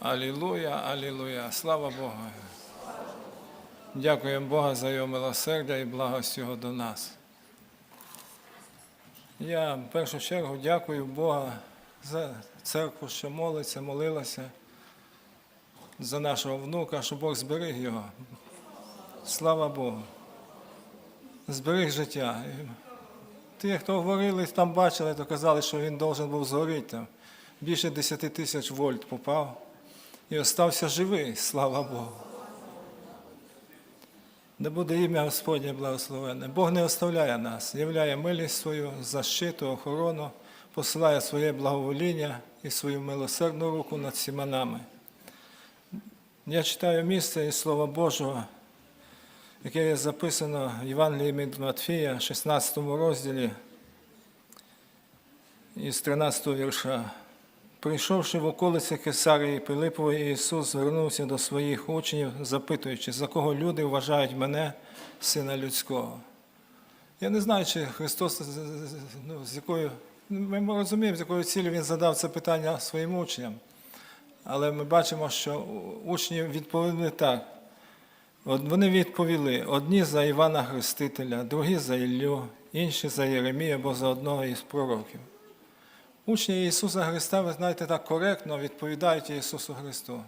Алілуя, алілуя, слава Богу. Дякуємо Бога за його милосердя і благость Його до нас. Я в першу чергу дякую Бога за церкву, що молиться, молилася, за нашого внука, що Бог зберіг його. Слава Богу. Зберіг життя. Ті, хто говорили, там бачили, то казали, що він должен був згоріти. Більше 10 тисяч вольт попав і остався живий, слава Богу. Да буде ім'я Господнє благословенне. Бог не оставляє нас, являє милість свою, защиту, охорону, посилає своє благовоління і свою милосердну руку над всіма нами. Я читаю місце із Слова Божого, яке є записано в Євангелії від Матфія, 16 розділі, із 13 вірша. Прийшовши в околиці Кесарії Пилипової, Ісус звернувся до своїх учнів, запитуючи, за кого люди вважають мене, сина людського. Я не знаю, чи Христос ну, з якою, ми розуміємо, з якою цілею Він задав це питання своїм учням. Але ми бачимо, що учні відповіли так. От вони відповіли: одні за Івана Хрестителя, другі за Іллю, інші за Єремія або за одного із пророків. Учні Ісуса Христа, ви знаєте, так коректно відповідають Ісусу Христу.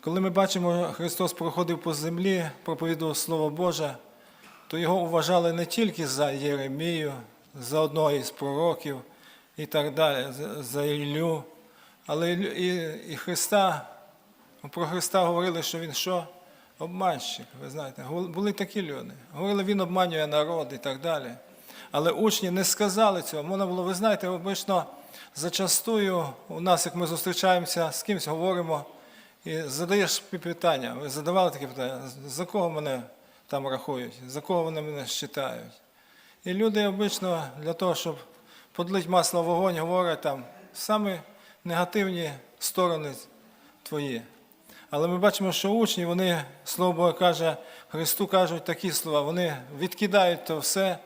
Коли ми бачимо, Христос проходив по землі, проповідував Слово Боже, то його вважали не тільки за Єремію, за одного із пророків і так далі, за- Іллю, але і, і Христа, про Христа говорили, що Він що? Обманщик, ви знаєте, були такі люди. Говорили, він обманює народ і так далі. Але учні не сказали цього. Можна було, ви знаєте, обично зачастую у нас, як ми зустрічаємося з кимось, говоримо і задаєш питання. Ви задавали таке питання, за кого мене там рахують, за кого вони мене вважають? І люди обично для того, щоб подлити масло в вогонь, говорять там саме негативні сторони твої. Але ми бачимо, що учні, вони, Слово Боже каже, Христу кажуть такі слова, вони відкидають то все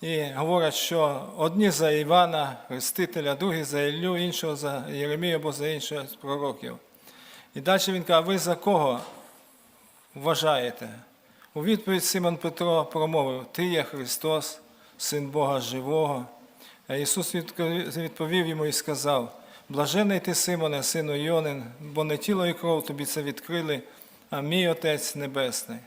і говорять, що одні за Івана, Хрестителя, другі за Іллю, іншого за Єремію або за з пророків. І далі він каже, ви за кого вважаєте? У відповідь Симон Петро промовив: Ти є Христос, Син Бога Живого. А Ісус відповів йому і сказав: Блажений ти, Симоне, сину Йонин, бо не тіло і кров тобі це відкрили, а мій Отець Небесний.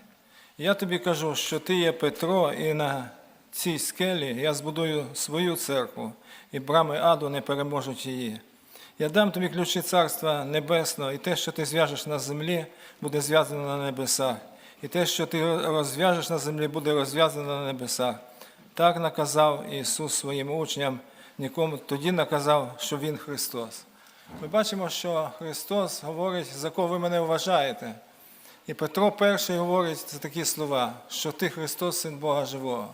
Я тобі кажу, що ти є Петро, і на цій скелі я збудую свою церкву, і брами аду не переможуть її. Я дам тобі ключі Царства Небесного, і те, що ти зв'яжеш на землі, буде зв'язано на небесах, і те, що ти розв'яжеш на землі, буде розв'язано на небесах. Так наказав Ісус своїм учням, нікому тоді наказав, що Він Христос. Ми бачимо, що Христос говорить, за кого ви мене вважаєте. І Петро перший говорить такі слова, що ти Христос, Син Бога Живого.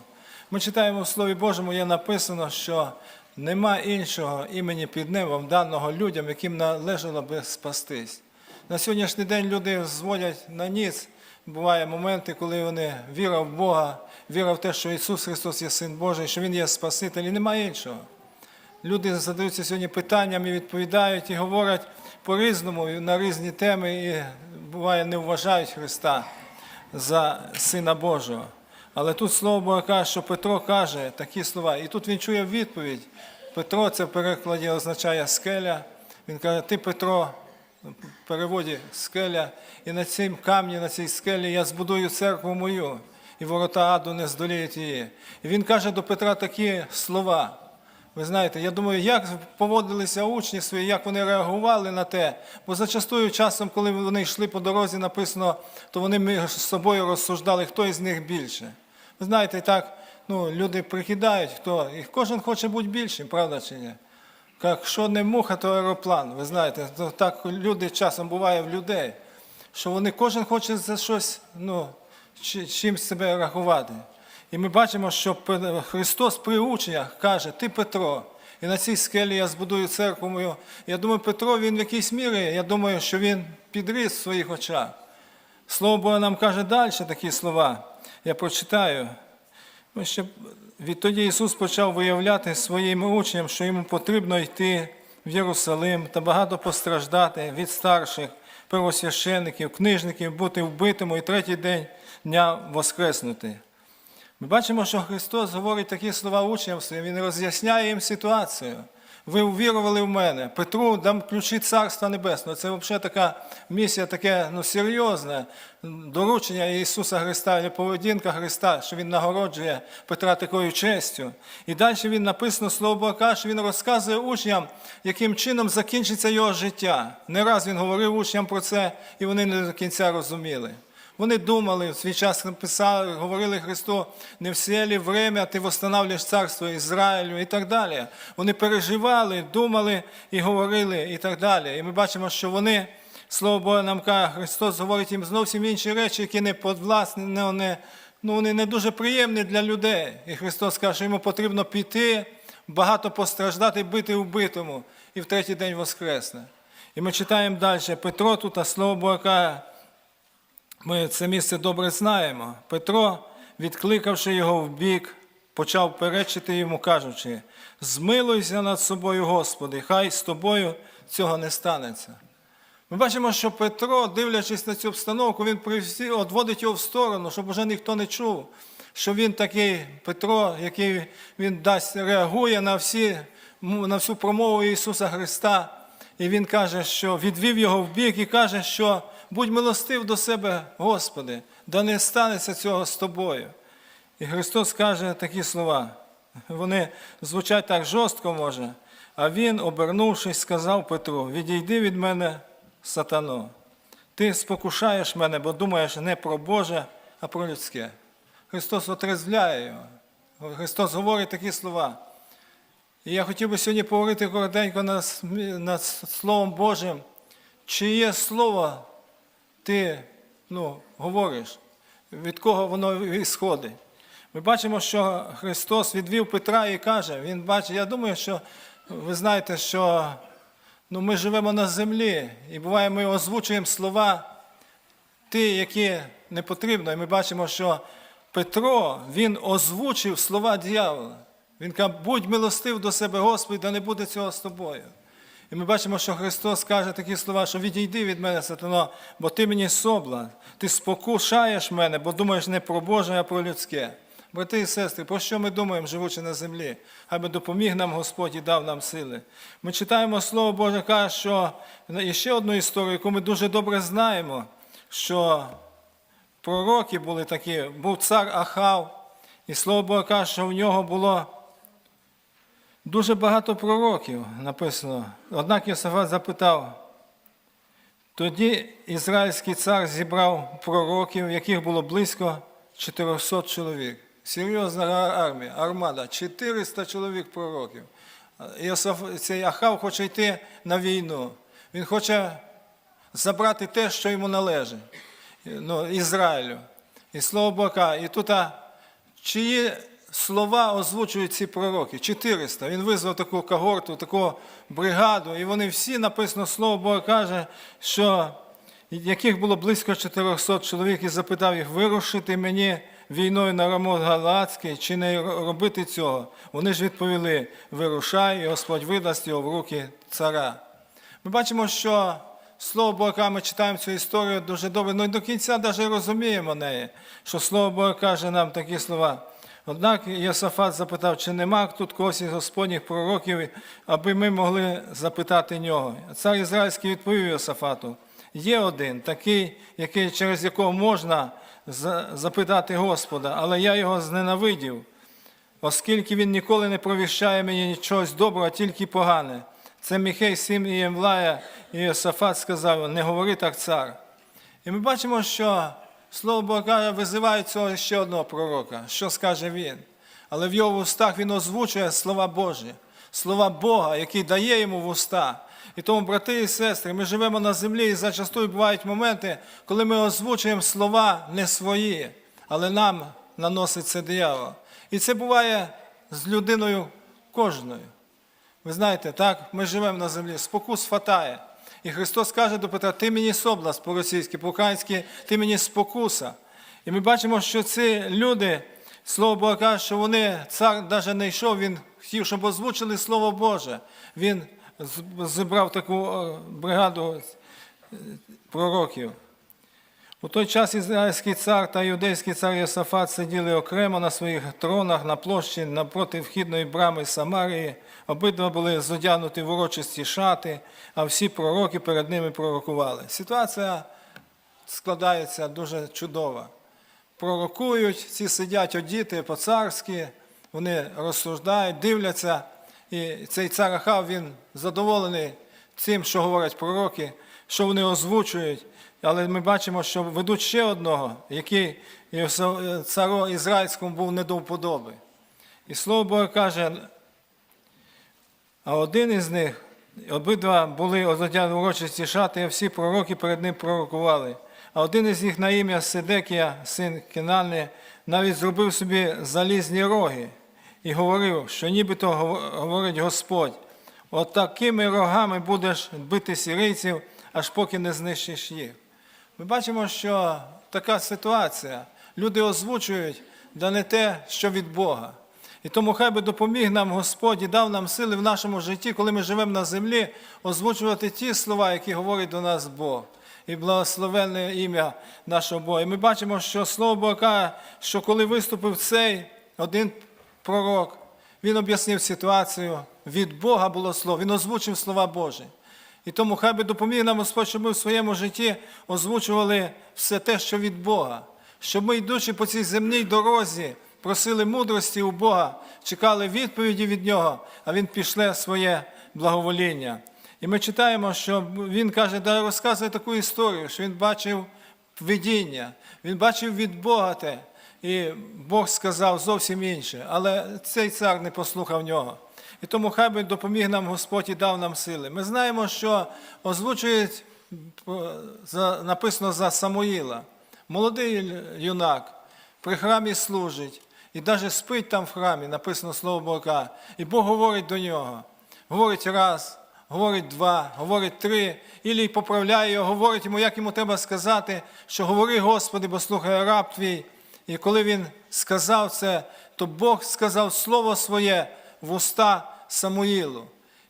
Ми читаємо в Слові Божому, є написано, що нема іншого імені під небом, даного людям, яким належало би спастись. На сьогоднішній день люди зводять на ніц. Буває моменти, коли вони віра в Бога, віра в те, що Ісус Христос є Син Божий, що Він є Спаситель, і немає іншого. Люди задаються сьогодні питаннями, відповідають і говорять по-різному на різні теми, і буває не вважають Христа за Сина Божого. Але тут слово Боже каже, що Петро каже такі слова, і тут він чує відповідь. Петро це в перекладі означає скеля. Він каже, ти Петро, в переводі скеля, і на цім камні, на цій скелі я збудую церкву мою, і ворота аду не здоліють її. І він каже до Петра такі слова. Ви знаєте, я думаю, як поводилися учні свої, як вони реагували на те. Бо зачастую часом, коли вони йшли по дорозі, написано, то вони між собою розсуждали, хто із них більше. Знаєте, так, ну, люди прикидають, хто, і кожен хоче бути більшим, правда чи ні? Як що не муха, то аероплан. Ви знаєте, то так люди часом буває в людей, що вони кожен хоче за щось, ну, чи- чимсь себе рахувати. І ми бачимо, що Христос при учнях каже, ти Петро, і на цій скелі я збудую церкву мою. Я думаю, Петро, він в якійсь мірі, я думаю, що він підріс в своїх очах. Слово Боже нам каже далі такі слова. Я прочитаю. Ще Відтоді Ісус почав виявляти своїм учням, що йому потрібно йти в Єрусалим та багато постраждати від старших первосвящеників, книжників, бути вбитому і третій день дня воскреснути. Ми бачимо, що Христос говорить такі слова учням своїм, Він роз'ясняє їм ситуацію. Ви увірували в мене. Петру дам ключі Царства Небесного. Це взагалі така місія, таке ну, серйозне доручення Ісуса Христа, і поведінка Христа, що Він нагороджує Петра такою честю. І далі він написано слово Бога, що він розказує учням, яким чином закінчиться його життя. Не раз він говорив учням про це, і вони не до кінця розуміли. Вони думали, в свій час писали, говорили Христу, не все ли время ти восстанавливаєш царство Ізраїлю і так далі. Вони переживали, думали і говорили і так далі. І ми бачимо, що вони, Слово Боже нам каже, Христос говорить їм зовсім інші речі, які не подвласні, не, не, ну, вони не дуже приємні для людей. І Христос каже, що йому потрібно піти, багато постраждати, бити вбитому, і в третій день воскресне. І ми читаємо далі, Петро тут, а Слово Боже каже, ми це місце добре знаємо. Петро, відкликавши його в бік, почав перечити йому, кажучи: змилуйся над собою, Господи, хай з тобою цього не станеться. Ми бачимо, що Петро, дивлячись на цю обстановку, він відводить його в сторону, щоб вже ніхто не чув, що він такий Петро, який він дасть, реагує на, всі, на всю промову Ісуса Христа. І він каже, що відвів його в бік і каже, що будь милостив до себе, Господи, да не станеться цього з тобою. І Христос каже такі слова. Вони звучать так жорстко, може. А він, обернувшись, сказав Петру: Відійди від мене, сатано. Ти спокушаєш мене, бо думаєш не про Боже, а про людське. Христос отрезвляє його. Христос говорить такі слова. І я хотів би сьогодні поговорити коротенько над, над Словом Божим, чиє слово ти ну, говориш, від кого воно ісходить. Ми бачимо, що Христос відвів Петра і каже, Він бачить, я думаю, що ви знаєте, що ну, ми живемо на землі, і буває, ми озвучуємо слова, ті, які не потрібно. І ми бачимо, що Петро, він озвучив слова дьявола. Він каже, будь милостив до себе, Господи, да не буде цього з тобою. І ми бачимо, що Христос каже такі слова, що відійди від мене, сатано, бо ти мені собла, ти спокушаєш мене, бо думаєш не про Боже, а про людське. Брати і сестри, про що ми думаємо, живучи на землі? Аби допоміг нам Господь і дав нам сили. Ми читаємо Слово Боже, каже, що ще одну історію, яку ми дуже добре знаємо, що пророки були такі, був цар Ахав, і Слово Боже каже, що в нього було Дуже багато пророків написано. Однак Йосафат запитав, тоді ізраїльський цар зібрав пророків, яких було близько 400 чоловік. Серйозна армія, армада, 400 чоловік пророків. Йосаф, цей Ахав хоче йти на війну. Він хоче забрати те, що йому належить, ну, Ізраїлю. І слово Бога. І тут чиї слова озвучують ці пророки. 400. Він визвав таку когорту, таку бригаду, і вони всі написано слово Бога каже, що яких було близько 400 чоловік, і запитав їх, вирушити мені війною на Рамот Галацький, чи не робити цього. Вони ж відповіли: вирушай, і Господь видасть його в руки цара. Ми бачимо, що Слово Бога, ми читаємо цю історію дуже добре, ну і до кінця навіть розуміємо неї, що Слово Бога каже нам такі слова. Однак Йосафат запитав, чи нема тут когось із Господніх пророків, аби ми могли запитати нього. Цар Ізраїльський відповів Йосафату: є один, такий, який, через якого можна запитати Господа, але я його зненавидів, оскільки він ніколи не провіщає мені нічого доброго, а тільки погане. Це Міхей, син Ємлая, і Йосафат сказав, не говори так цар. І ми бачимо, що Слово Бога визиває цього ще одного пророка. Що скаже він? Але в його устах він озвучує слова Божі, слова Бога, які дає йому в уста. І тому, брати і сестри, ми живемо на землі, і зачастую бувають моменти, коли ми озвучуємо слова не свої, але нам наносить це диявол. І це буває з людиною кожною. Ви знаєте, так, ми живемо на землі, спокус фатає. І Христос каже до Петра, ти мені соблас по-російськи, по-українськи, ти мені спокуса. І ми бачимо, що ці люди, Слово Бога каже, що вони, цар навіть не йшов, він хотів, щоб озвучили Слово Боже. Він зібрав таку е, бригаду е, пророків. У той час ізраїльський цар та юдейський цар Єсафат сиділи окремо на своїх тронах на площі напроти вхідної брами Самарії. Обидва були зодягнуті в урочисті шати, а всі пророки перед ними пророкували. Ситуація складається дуже чудова. Пророкують, ці сидять одіти по-царськи, вони розсуждають, дивляться. І цей цар Ахав, він задоволений цим, що говорять пророки, що вони озвучують. Але ми бачимо, що ведуть ще одного, який цару ізраїльському був не до вподоби. І слово Боже каже, а один із них, обидва були одягнені урочисті шати, а всі пророки перед ним пророкували. А один із них на ім'я Седекія, син Кенани, навіть зробив собі залізні роги і говорив, що нібито говорить Господь, от такими рогами будеш бити сірийців, аж поки не знищиш їх. Ми бачимо, що така ситуація. Люди озвучують, да не те, що від Бога. І тому хай би допоміг нам Господь і дав нам сили в нашому житті, коли ми живемо на землі, озвучувати ті слова, які говорить до нас Бог. І благословенне ім'я нашого Бога. І ми бачимо, що слово Бога що коли виступив цей один пророк, він об'яснив ситуацію. Від Бога було слово, він озвучив слова Божі. І тому хай би допоміг нам Господь, щоб ми в своєму житті озвучували все те, що від Бога, щоб ми, йдучи по цій земній дорозі, просили мудрості у Бога, чекали відповіді від Нього, а Він пішле своє благовоління. І ми читаємо, що він каже, да розказує таку історію, що він бачив видіння, він бачив від Бога те, і Бог сказав зовсім інше, але цей цар не послухав нього. І тому хай би допоміг нам Господь і дав нам сили. Ми знаємо, що озвучують е, написано за Самуїла. Молодий юнак при храмі служить і навіть спить там в храмі, написано слово Бога. І Бог говорить до нього. Говорить раз, говорить два, говорить три, Ілій поправляє його, говорить йому, як йому треба сказати, що говори, Господи, бо слухає раб твій. І коли він сказав це, то Бог сказав слово своє в уста Самуїлу.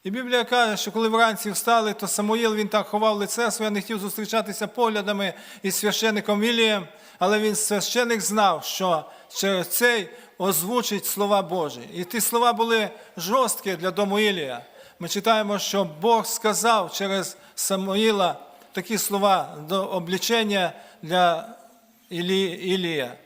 І Біблія каже, що коли вранці встали, то Самуїл він так ховав лице своє, не хотів зустрічатися поглядами із священником Ілієм, але він священик знав, що через цей озвучить слова Божі. І ті слова були жорсткі для дому Ілія. Ми читаємо, що Бог сказав через Самуїла такі слова до облічення для Ілі, Ілія.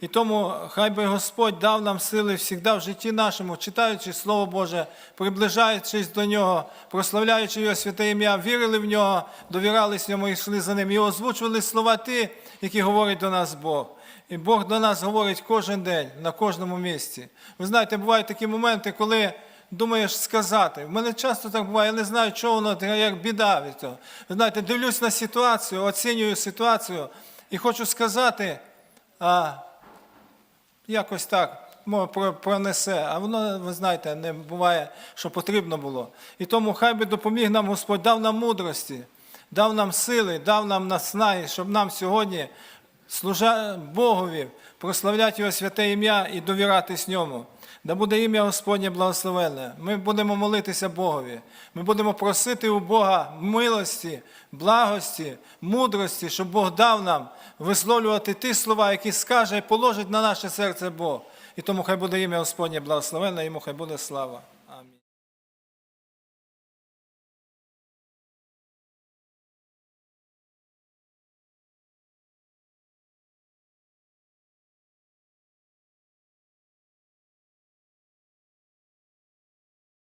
І тому хай би Господь дав нам сили завжди в житті нашому, читаючи Слово Боже, приближаючись до Нього, прославляючи Його святе ім'я, вірили в нього, довірались йому і йшли за ним. І озвучували слова ті, які говорить до нас Бог. І Бог до нас говорить кожен день, на кожному місці. Ви знаєте, бувають такі моменти, коли думаєш сказати. В мене часто так буває, я не знаю, чого воно як біда від того. Ви знаєте, дивлюсь на ситуацію, оцінюю ситуацію і хочу сказати, якось так пронесе, а воно, ви знаєте, не буває, що потрібно було. І тому хай би допоміг нам Господь, дав нам мудрості, дав нам сили, дав нам наснаги, щоб нам сьогодні служа Богові, прославляти Його святе ім'я і довіратись ньому. Да буде ім'я Господнє благословенне. Ми будемо молитися Богові. Ми будемо просити у Бога милості, благості, мудрості, щоб Бог дав нам висловлювати ті слова, які скаже і положить на наше серце Бог. І тому хай буде ім'я Господнє благословенне, йому хай буде слава.